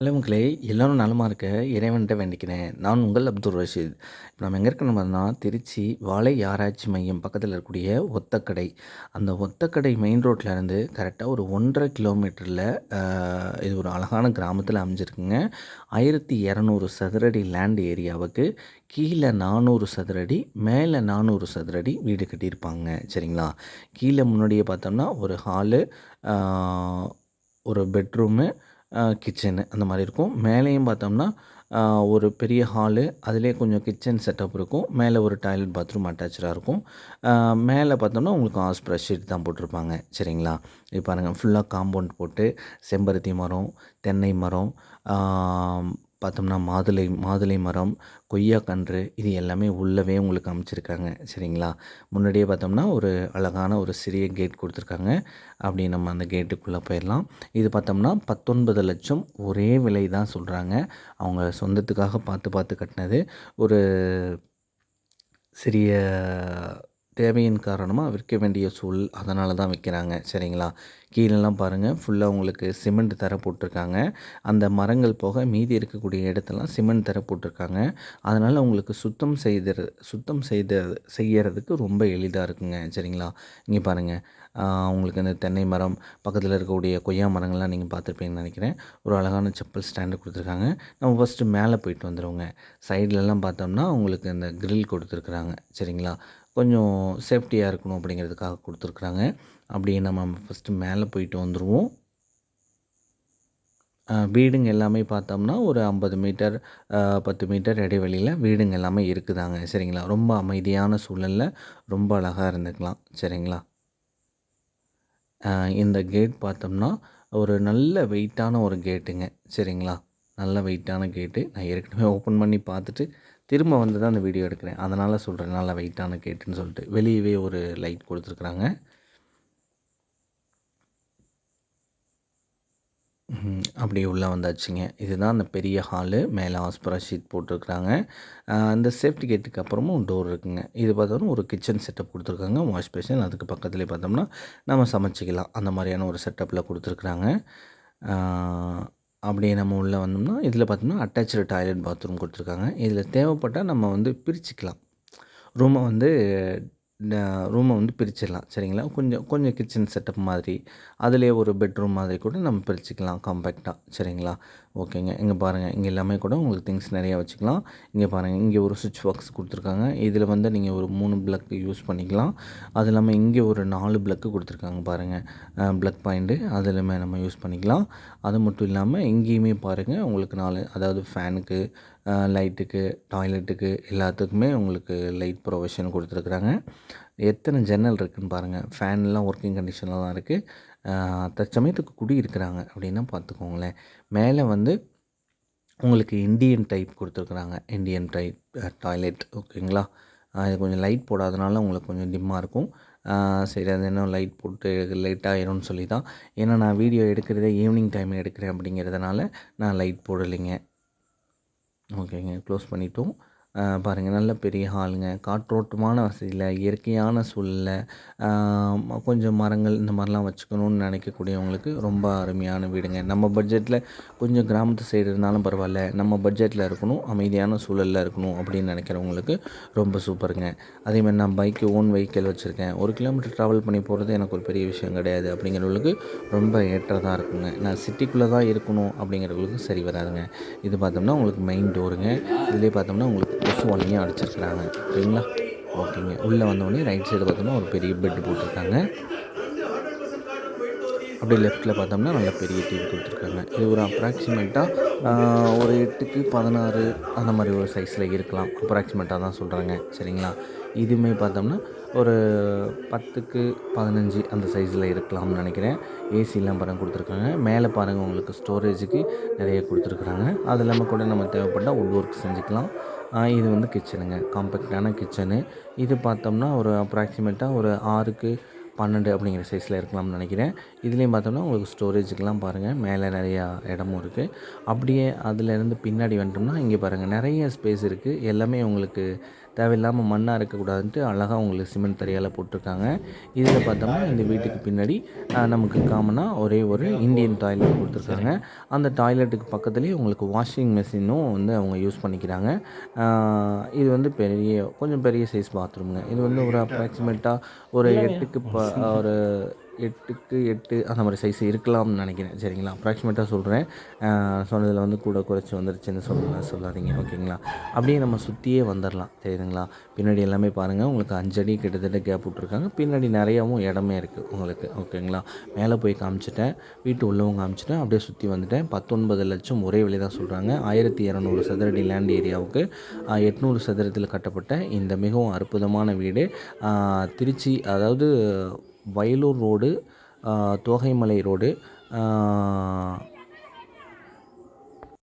Hello மக்களே எல்லோரும் நலமாக இருக்க இறைவன்கிட்ட வேண்டிக்கிறேன். நான் உங்கள் அப்துல் ரஷீத். இப்போ நம்ம எங்கே இருக்கணும் பார்த்தோம்னா திருச்சி வாழை ஆராய்ச்சி மையம் பக்கத்தில் இருக்கக்கூடிய ஒத்தக்கடை. அந்த ஒத்தக்கடை மெயின் ரோட்டில் இருந்து கரெக்டாக ஒரு ஒன்றரை கிலோமீட்டரில் இது ஒரு அழகான கிராமத்தில் அமைஞ்சிருக்குங்க. ஆயிரத்தி இரநூறு சதுரடி லேண்ட் ஏரியாவுக்கு கீழே நானூறு சதுரடி மேலே நானூறு சதுரடி வீடு கட்டியிருப்பாங்க. சரிங்களா? கீழே முன்னாடியே பார்த்தோம்னா ஒரு ஹாலு ஒரு பெட்ரூமு கிச்சனு அந்த மாதிரி இருக்கும். மேலேயும் பார்த்தோம்னா ஒரு பெரிய ஹாலு அதிலே கொஞ்சம் கிச்சன் செட்டப் இருக்கும். மேலே ஒரு டாய்லெட் பாத்ரூம் அட்டாச்சாக இருக்கும். மேலே பார்த்தோம்னா உங்களுக்கு ஆஸ் ஷீட் தான் போட்டிருப்பாங்க. சரிங்களா? இப்போ பாருங்கள் ஃபுல்லாக காம்பவுண்ட் போட்டு செம்பருத்தி மரம் தென்னை மரம் பார்த்தோம்னா மாதுளை மாதுளை மரம் கொய்யாக்கன்று இது எல்லாமே உள்ளவே உங்களுக்கு அமைச்சிருக்காங்க. சரிங்களா? முன்னாடியே பார்த்தோம்னா ஒரு அழகான ஒரு சிறிய கேட் கொடுத்துருக்காங்க. அப்படி நம்ம அந்த கேட்டுக்குள்ளே போயிடலாம். இது பார்த்தோம்னா பத்தொன்பது லட்சம் ஒரே விலை தான் சொல்கிறாங்க அவங்க சொந்தத்துக்காக பார்த்து பார்த்து கட்டினது. ஒரு சிறிய தேவையின் காரணமாக விற்க வேண்டிய சூழல் அதனால தான் விற்கிறாங்க. சரிங்களா? கீழெல்லாம் பாருங்கள் ஃபுல்லாக உங்களுக்கு சிமெண்ட் தர போட்டிருக்காங்க. அந்த மரங்கள் போக மீதி இருக்கக்கூடிய இடத்தெல்லாம் சிமெண்ட் தர போட்டிருக்காங்க. அதனால் உங்களுக்கு சுத்தம் செய்த சுத்தம் செய்த செய்யறதுக்கு ரொம்ப எளிதாக இருக்குங்க. சரிங்களா? இங்கே பாருங்கள் உங்களுக்கு அந்த தென்னை மரம் பக்கத்தில் இருக்கக்கூடிய கொய்யா மரங்கள்லாம் நீங்கள் பார்த்துருப்பீங்கன்னு நினைக்கிறேன். ஒரு அழகான செப்பல் ஸ்டாண்டு கொடுத்துருக்காங்க. நம்ம ஃபஸ்ட்டு மேலே போயிட்டு வந்துடுவோங்க சைட்லலாம் பார்த்தோம்னா உங்களுக்கு இந்த க்ரில் கொடுத்துருக்குறாங்க. சரிங்களா? கொஞ்சம் சேஃப்டியாக இருக்கணும் அப்படிங்கிறதுக்காக கொடுத்துருக்குறாங்க. அப்படியே நம்ம ஃபஸ்ட்டு மேலே போயிட்டு வந்துடுவோம் வீடுங்க எல்லாமே பார்த்தோம்னா ஒரு ஐம்பது மீட்டர் பத்து மீட்டர் இடைவெளியில் வீடுங்க எல்லாமே இருக்குதாங்க. சரிங்களா? ரொம்ப அமைதியான சூழலில் ரொம்ப அழகாக இருந்துக்கலாம். சரிங்களா? இந்த கேட் பார்த்தோம்னா ஒரு நல்ல வெயிட்டான ஒரு கேட்டுங்க சரிங்களா? நல்ல வெயிட்டான கேட்டு நான் ஏற்கனவே ஓப்பன் பண்ணி பார்த்துட்டு திரும்ப வந்து தான் அந்த வீடியோ எடுக்கிறேன். அதனால் சொல்கிறேன் நல்லா வெயிட்டான கேட்டுன்னு சொல்லிட்டு. வெளியவே ஒரு லைட் கொடுத்துருக்குறாங்க. அப்படியே உள்ளே வந்தாச்சுங்க. இதுதான் அந்த பெரிய ஹாலு மேலே ஆஸ்பரா ஷீட் போட்டிருக்குறாங்க. அந்த சேஃப்டி கேட்டுக்கு அப்புறமும் டோர் இருக்குங்க. இது பார்த்தோம்னா ஒரு கிச்சன் செட்டப் கொடுத்துருக்காங்க. வாஷ் பேஷன் அதுக்கு பக்கத்துலேயே பார்த்தோம்னா நம்ம சமைச்சிக்கலாம். அந்த மாதிரியான ஒரு செட்டப்பில் கொடுத்துருக்குறாங்க. அப்படியே நம்ம உள்ளே வந்தோம்னா இதில் பார்த்தோம்னா அட்டாச்சு டாய்லெட் பாத்ரூம் கொடுத்துருக்காங்க. இதில் தேவைப்பட்டால் நம்ம வந்து பிரிச்சுக்கலாம். ரூமை வந்து ரூமை வந்து பிரிச்சிடலாம். சரிங்களா? கொஞ்சம் கொஞ்சம் கிச்சன் செட்டப் மாதிரி அதிலே ஒரு பெட்ரூம் மாதிரி கூட நம்ம பிரிச்சுக்கலாம் காம்பேக்டாக சரிங்களா? ஓகேங்க. இங்கே பாருங்கள் இங்கே எல்லாமே கூட உங்களுக்கு திங்ஸ் நிறையா வச்சுக்கலாம். இங்கே பாருங்கள் இங்கே ஒரு சுவிட்ச் பாக்ஸ் கொடுத்துருக்காங்க. இதில் வந்து நீங்கள் ஒரு மூணு ப்ளக் யூஸ் பண்ணிக்கலாம். அது இல்லாமல் இங்கே ஒரு நாலு ப்ளக்கு கொடுத்துருக்காங்க பாருங்கள் ப்ளக் பாயிண்ட்டு அதிலுமே நம்ம யூஸ் பண்ணிக்கலாம். அது மட்டும் இல்லாமல் இங்கேயுமே பாருங்கள் உங்களுக்கு நாலு அதாவது ஃபேனுக்கு லைட்டுக்கு டாய்லெட்டுக்கு எல்லாத்துக்குமே உங்களுக்கு லைட் ப்ரொவிஷன் கொடுத்துருக்குறாங்க. எத்தனை ஜன்னல் இருக்குதுன்னு பாருங்கள் ஃபேன்லாம் ஒர்க்கிங் கண்டிஷனில் தான் இருக்குது தற்சமயத்துக்கு குடி இருக்கிறாங்க அப்படின்னா பார்த்துக்கோங்களேன். மேலே வந்து உங்களுக்கு இண்டியன் டைப் கொடுத்துருக்குறாங்க. இண்டியன் டைப் டாய்லெட் ஓகேங்களா? இது கொஞ்சம் லைட் போடாதனால உங்களுக்கு கொஞ்சம் டிம்மாக இருக்கும். சரி அது என்ன லைட் போட்டு லைட் ஆயிரும்னு சொல்லி தான் ஏன்னா நான் வீடியோ எடுக்கிறதே ஈவினிங் டைம் எடுக்கிறேன் அப்படிங்கிறதுனால நான் லைட் போடலைங்க. ஓகேங்க. க்ளோஸ் பண்ணிட்டோம். பாருங்கள் நல்ல பெரிய ஹாலுங்க காற்றோட்டமான வசதியில் இயற்கையான சூழலில் கொஞ்சம் மரங்கள் இந்த மாதிரிலாம் வச்சுக்கணுன்னு நினைக்கக்கூடியவங்களுக்கு ரொம்ப அருமையான வீடுங்க. நம்ம பட்ஜெட்டில் கொஞ்சம் கிராமத்து சைடு இருந்தாலும் பரவாயில்ல நம்ம பட்ஜெட்டில் இருக்கணும் அமைதியான சூழலில் இருக்கணும் அப்படின்னு நினைக்கிறவங்களுக்கு ரொம்ப சூப்பருங்க அதேமாதிரி நான் பைக்கு ஓன் வெஹிக்கிள் வச்சுருக்கேன். ஒரு கிலோமீட்டர் ட்ராவல் பண்ணி போகிறது எனக்கு ஒரு பெரிய விஷயம் கிடையாது அப்படிங்கிறவங்களுக்கு ரொம்ப ஏற்றதாக இருக்குங்க. நான் சிட்டிக்குள்ளே தான் இருக்கணும் அப்படிங்கிறவங்களுக்கு சரி வராதுங்க. இது பார்த்தோம்னா உங்களுக்கு மெயின் டோருங்க இதுலேயே பார்த்தோம்னா உங்களுக்கு கொசு வலையும் அடிச்சிருக்கிறாங்க. சரிங்களா? ஓகேங்க உள்ளே வந்தோடனே ரைட் சைடு பார்த்தோம்னா ஒரு பெரிய பெட் போட்டிருக்காங்க. அப்படியே லெஃப்ட்டில் பார்த்தோம்னா நல்ல பெரிய டிவி கொடுத்துருக்காங்க. இது ஒரு அப்ராக்சிமேட்டாக ஒரு எட்டுக்கு பதினாறு அந்த மாதிரி ஒரு சைஸில் இருக்கலாம். அப்ராக்சிமேட்டாக தான் சொல்கிறாங்க சரிங்களா? இதுவுமே பார்த்தோம்னா ஒரு பத்துக்கு பதினஞ்சு அந்த சைஸில் இருக்கலாம்னு நினைக்கிறேன். ஏசிலாம் பாருங்கள் கொடுத்துருக்காங்க. மேலே பாருங்கள் உங்களுக்கு ஸ்டோரேஜுக்கு நிறைய கொடுத்துருக்குறாங்க. அது இல்லாமல் கூட நம்ம தேவைப்பட்டால் உட் ஒர்க் செஞ்சுக்கலாம் இது வந்து கிச்சனுங்க காம்பேக்டான கிச்சனு இது பார்த்தோம்னா ஒரு அப்ராக்சிமேட்டாக ஒரு ஆறுக்கு பன்னெண்டு அப்படிங்கிற சைஸில் இருக்கலாம்னு நினைக்கிறேன். இதுலேயும் பார்த்தோம்னா உங்களுக்கு ஸ்டோரேஜுக்கெலாம் பாருங்கள் மேலே நிறையா இடமும் இருக்குது அப்படியே அதுலேருந்து பின்னாடி வந்துட்டோம்னா இங்கே பாருங்கள் நிறைய ஸ்பேஸ் இருக்குது எல்லாமே உங்களுக்கு தேவையில்லாமல் மண்ணாக இருக்கக்கூடாதுன்ட்டு அழகாக உங்களுக்கு சிமெண்ட் தரையால் போட்டிருக்காங்க. இதில் பார்த்தோம்னா இந்த வீட்டுக்கு பின்னாடி நமக்கு காமனாக ஒரே ஒரு இந்தியன் டாய்லெட் கொடுத்துருக்காங்க. அந்த டாய்லெட்டுக்கு பக்கத்துலேயே உங்களுக்கு வாஷிங் மெஷினும் வந்து அவங்க யூஸ் பண்ணிக்கிறாங்க. இது வந்து பெரிய கொஞ்சம் பெரிய சைஸ் பாத்ரூமுங்க இது வந்து ஒரு அப்ராக்சிமேட்டாக ஒரு எட்டுக்கு ப ஒரு எட்டுக்கு எட்டு அந்த மாதிரி சைஸ் இருக்கலாம்னு நினைக்கிறேன். சரிங்களா? அப்ராக்சிமேட்டாக சொல்கிறேன் சொன்னதில் வந்து கூட குறைச்சி வந்துருச்சுன்னு சொல்ல சொல்லாதீங்க. ஓகேங்களா அப்படியே நம்ம சுற்றியே வந்துடலாம் தெரியுதுங்களா? பின்னாடி எல்லாமே பாருங்கள் உங்களுக்கு அஞ்சடி கிட்டத்தட்ட கேப் விட்ருக்காங்க பின்னாடி நிறையாவும் இடமே இருக்குது உங்களுக்கு. ஓகேங்களா மேலே போய் காமிச்சிட்டேன். வீட்டு உள்ளவங்க காமிச்சிட்டேன். அப்படியே சுற்றி வந்துட்டேன். பத்தொன்பது லட்சம் ஒரே விலை தான் சொல்கிறாங்க ஆயிரத்தி இரநூறு சதுரடி லேண்ட் ஏரியாவுக்கு எட்நூறு சதுரத்தில் கட்டப்பட்ட இந்த மிகவும் அற்புதமான வீடு. திருச்சி அதாவது வயலூர் ரோடு தோகைமலை ரோடு